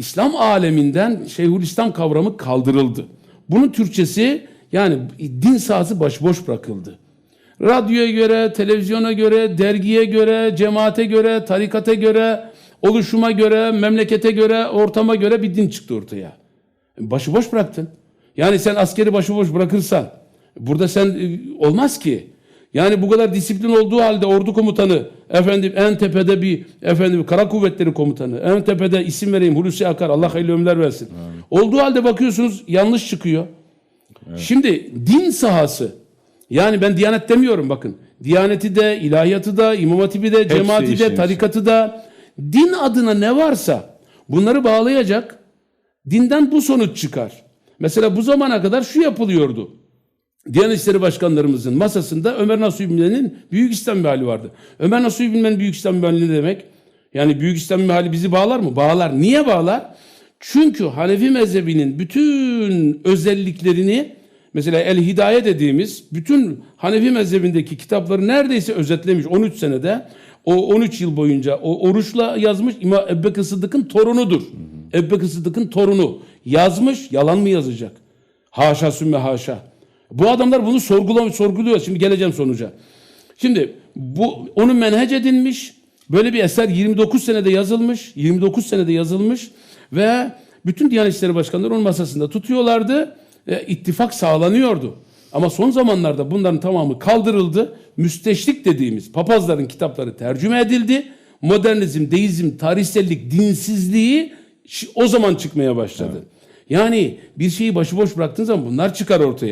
İslam aleminden Şeyhülislam kavramı kaldırıldı. Bunun Türkçesi yani din sahası başboş bırakıldı. Radyoya göre, televizyona göre, dergiye göre, cemaate göre, tarikata göre, oluşuma göre, memlekete göre, ortama göre bir din çıktı ortaya. Başıboş bıraktın. Yani sen askeri başıboş bırakırsan burada sen e, olmaz ki. Yani bu kadar disiplin olduğu halde ordu komutanı efendim en tepede bir efendim kara kuvvetleri komutanı en tepede isim vereyim Hulusi Akar Allah hayırlı ömürler versin. Olduğu halde bakıyorsunuz yanlış çıkıyor. Şimdi din sahası yani ben diyanet demiyorum bakın. Diyaneti de, ilahiyatı da, imam hatibi de, cemaati de, tarikatı da din adına ne varsa bunları bağlayacak dinden bu sonuç çıkar. Mesela bu zamana kadar şu yapılıyordu. Diyanet İşleri Başkanlarımızın masasında Ömer Nasuhi Bilmen'in Büyük İslam Meali vardı. Ömer Nasuhi Bilmen Büyük İslam Meali ne demek? Yani Büyük İslam Meali bizi bağlar mı? Bağlar. Niye bağlar? Çünkü Hanefi mezhebinin bütün özelliklerini mesela El Hidaye dediğimiz bütün Hanefi mezhebindeki kitapları neredeyse özetlemiş 13 senede. O 13 yıl boyunca o oruçla yazmış İmam Ebbekir Sıddık'ın torunudur. Ebbekir Sıddık'ın torunu. Yazmış, yalan mı yazacak? Haşa sümme haşa. Bu adamlar bunu sorgulamış, sorguluyor. Şimdi geleceğim sonuca. Şimdi bu onu menhec edinmiş. Böyle bir eser 29 senede yazılmış. 29 senede yazılmış ve bütün Diyanet İşleri Başkanları onun masasında tutuyorlardı. E, ittifak sağlanıyordu. Ama son zamanlarda bunların tamamı kaldırıldı. Müsteşrik dediğimiz papazların kitapları tercüme edildi. Modernizm, deizm, tarihsellik, dinsizliği o zaman çıkmaya başladı. Yani bir şeyi başıboş bıraktığın zaman bunlar çıkar ortaya.